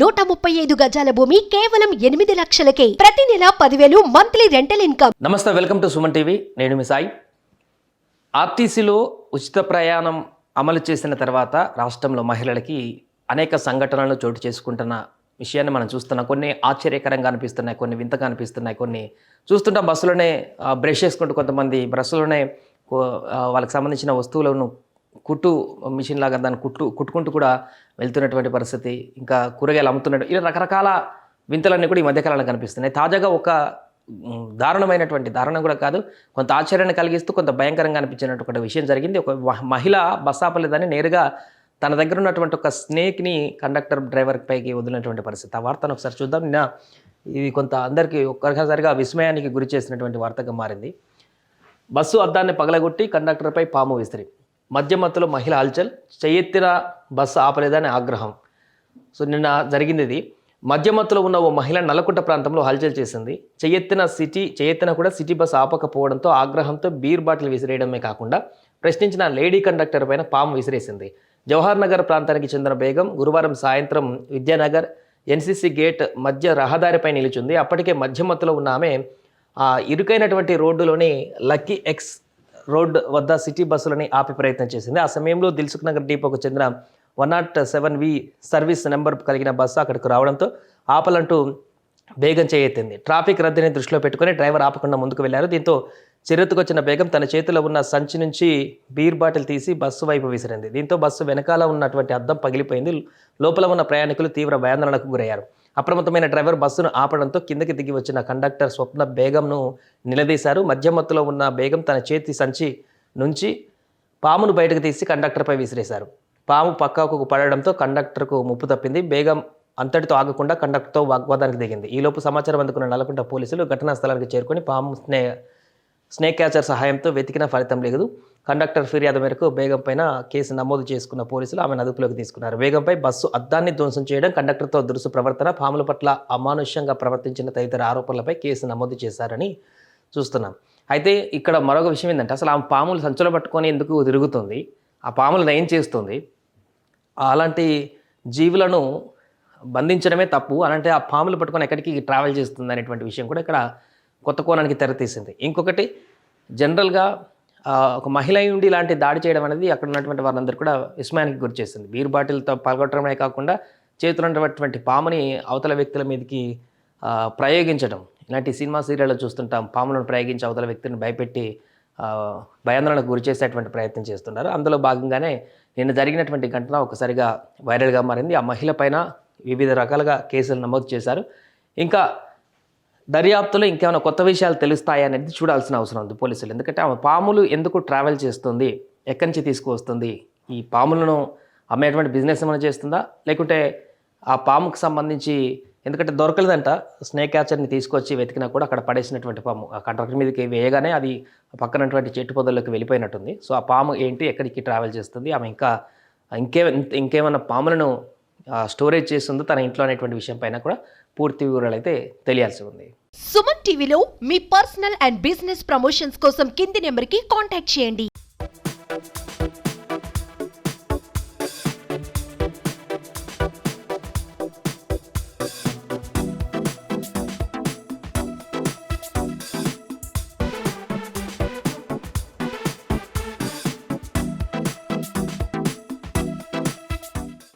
నూట ముప్పై ఐదు గజాల భూమి కేవలం ఎనిమిది లక్షలకే. ప్రతి నెల పదివేలు మంత్లీ రెంటల్ ఇన్కమ్. నమస్తే వెల్కమ్ టు సుమన్ టీవీ. నేను మీ సాయి. ఆర్టీసీలో ఉచిత ప్రయాణం అమలు చేసిన తర్వాత రాష్ట్రంలో మహిళలకి అనేక సంఘటనలు చోటు చేసుకుంటున్న విషయాన్ని మనం చూస్తున్నాం. కొన్ని ఆశ్చర్యకరంగా అనిపిస్తున్నాయి కొన్ని వింతగా అనిపిస్తున్నాయి కొన్ని చూస్తుంటాం. బస్సులోనే బ్రష్ చేసుకుంటూ కొంతమంది బస్సులోనే వాళ్ళకి సంబంధించిన వస్తువులను కుట్టు మిషన్ లాగా దాన్ని కుట్టు కుట్టుకుంటూ కూడా వెళ్తున్నటువంటి పరిస్థితి. ఇంకా కూరగాయలు అమ్ముతున్నట్టు ఇలా రకరకాల వింతలన్నీ కూడా ఈ మధ్యకాలంలో కనిపిస్తున్నాయి. తాజాగా ఒక దారుణమైనటువంటి దారుణం కూడా కాదు కొంత ఆశ్చర్యాన్ని కలిగిస్తూ కొంత భయంకరంగా అనిపించినటువంటి విషయం జరిగింది. ఒక మహిళ బస్ ఆపలేదని నేరుగా తన దగ్గర ఉన్నటువంటి ఒక స్నేక్ని కండక్టర్ డ్రైవర్ పైకి వదిలినటువంటి పరిస్థితి. ఆ వార్తను ఒకసారి చూద్దాం. నిన్న ఇది కొంత అందరికీ ఒక్కసారిగా విస్మయానికి గురి చేసినటువంటి వార్తగా మారింది. బస్సు అద్దాన్ని పగలగొట్టి కండక్టర్పై పాము విసిరి మధ్య మత్తులో మహిళ హల్చల్ చెయ్యెత్తిన బస్సు ఆపలేదని ఆగ్రహం. సో నిన్న జరిగింది ఇది మధ్య మత్తులో ఉన్న ఓ మహిళ నల్లకుంట ప్రాంతంలో హల్చల్ చేసింది. చెయ్యెత్తిన సిటీ చెయ్యెత్తిన కూడా సిటీ బస్సు ఆపకపోవడంతో ఆగ్రహంతో బీర్ బాటిల్ విసిరేయడమే కాకుండా ప్రశ్నించిన లేడీ కండక్టర్ పైన పాము విసిరేసింది. జవహర్ నగర్ ప్రాంతానికి చెందిన బేగం గురువారం సాయంత్రం విద్యానగర్ ఎన్సీసీ గేట్ మధ్య రహదారిపై నిలిచింది. అప్పటికే మధ్య మత్తులో ఉన్న ఆమె ఆ ఇరుకైనటువంటి రోడ్డులోని లక్కీ ఎక్స్ రోడ్ వద్ద సిటీ బస్సులని ఆపే ప్రయత్నం చేసింది. ఆ సమయంలో దిల్సుఖ్ నగర్ డిపోకు చెందిన one not seven V service number కలిగిన బస్సు అక్కడికి రావడంతో ఆపలంటూ బేగం చేయెత్తింది ట్రాఫిక్ రద్దీని దృష్టిలో పెట్టుకుని డ్రైవర్ ఆపకుండా ముందుకు వెళ్ళారు. దీంతో చిరెత్తుకొచ్చిన బేగం తన చేతిలో ఉన్న సంచి నుంచి బీర్ బాటిల్ తీసి బస్సు వైపు విసిరింది. దీంతో బస్సు వెనకాల ఉన్నటువంటి అద్దం పగిలిపోయింది. లోపల ఉన్న ప్రయాణికులు తీవ్ర భయాందోళనకు గురయ్యారు. అప్రమత్తమైన డ్రైవర్ బస్సును ఆపడంతో కిందకి దిగి వచ్చిన కండక్టర్ స్వప్న బేగంను నిలదీశారు. మధ్యమత్తులో ఉన్న బేగం తన చేతి సంచి నుంచి పామును బయటకు తీసి కండక్టర్పై విసిరేశారు. పాము పక్కకు పడడంతో కండక్టర్కు ముప్పు తప్పింది. బేగం అంతటితో ఆగకుండా కండక్టర్తో వాగ్వాదానికి దిగింది. ఈలోపు సమాచారం అందుకున్న నల్లకుంట పోలీసులు ఘటనా స్థలానికి చేరుకొని పాము స్నే స్నేక్ క్యాచర్ సహాయంతో వెతికిన ఫలితం లేదు. కండక్టర్ ఫిర్యాదు మేరకు బేగం పైన కేసు నమోదు చేసుకున్న పోలీసులు ఆమెను అదుపులోకి తీసుకున్నారు. బేగంపై బస్సు అద్దాన్ని ధ్వంసం చేయడం కండక్టర్తో దురుసు ప్రవర్తన పాముల పట్ల అమానుష్యంగా ప్రవర్తించిన తదితర ఆరోపణలపై కేసు నమోదు చేశారని చూస్తున్నాం. అయితే ఇక్కడ మరొక విషయం ఏంటంటే అసలు ఆమె పాములు సంచులో పట్టుకొని ఎందుకు తిరుగుతుంది? ఆ పాములను ఏం చేస్తుంది? అలాంటి జీవులను బంధించడమే తప్పు. అలాంటి ఆ పాములు పట్టుకొని ఎక్కడికి ట్రావెల్ చేస్తుంది అనేటువంటి విషయం కూడా ఇక్కడ కొత్త కోణానికి తెరతీసింది ఇంకొకటి జనరల్గా ఒక మహిళ ఉండి ఇలాంటి దాడి చేయడం అనేది అక్కడ ఉన్నటువంటి వారందరూ కూడా విస్మయానికి గురి చేసింది. బీర్ బాటిల్తో పాల్గొట్టడమే కాకుండా చేతిలో ఉన్నటువంటి పాముని అవతల వ్యక్తుల మీదకి ప్రయోగించడం. ఇలాంటి సినిమా సీరియల్లో చూస్తుంటాం పాములను ప్రయోగించి అవతల వ్యక్తిని భయపెట్టి భయాందోళనకు గురి చేసేటువంటి ప్రయత్నం చేస్తున్నారు. అందులో భాగంగానే నిన్న జరిగినటువంటి ఘటన ఒకసారిగా వైరల్గా మారింది. ఆ మహిళ పైన వివిధ రకాలుగా కేసులు నమోదు చేశారు. ఇంకా దర్యాప్తులో ఇంకేమైనా కొత్త విషయాలు తెలుస్తాయి అనేది చూడాల్సిన అవసరం ఉంది పోలీసులు. ఎందుకంటే ఆమె పాములు ఎందుకు ట్రావెల్ చేస్తుంది ఎక్కడి నుంచి తీసుకువస్తుంది ఈ పాములను అమ్మేటువంటి బిజినెస్ ఏమైనా చేస్తుందా? లేకుంటే ఆ పాముకు సంబంధించి ఎందుకంటే దొరకలేదంట స్నేక్ క్యాచర్ని తీసుకొచ్చి వెతికినా కూడా అక్కడ పడేసినటువంటి పాము. ఆ కంట్రాక్టర్ మీదకి వేయగానే అది పక్కనటువంటి చెట్టు పొదల్లోకి వెళ్ళిపోయినట్టుంది. సో ఆ పాము ఏంటి ఎక్కడికి ట్రావెల్ చేస్తుంది ఆమె ఇంకా ఇంకే ఇంకేమైనా పాములను స్టోరేజ్ చేస్తుందో తన ఇంట్లో అనేటువంటి విషయం పైన కూడా పూర్తి వివరాలు అయితే తెలియాల్సి ఉంది. సుమన్ టీవీలో మీ పర్సనల్ అండ్ బిజినెస్ ప్రమోషన్స్ కోసం కింది నెంబర్కి కాంటాక్ట్ చేయండి.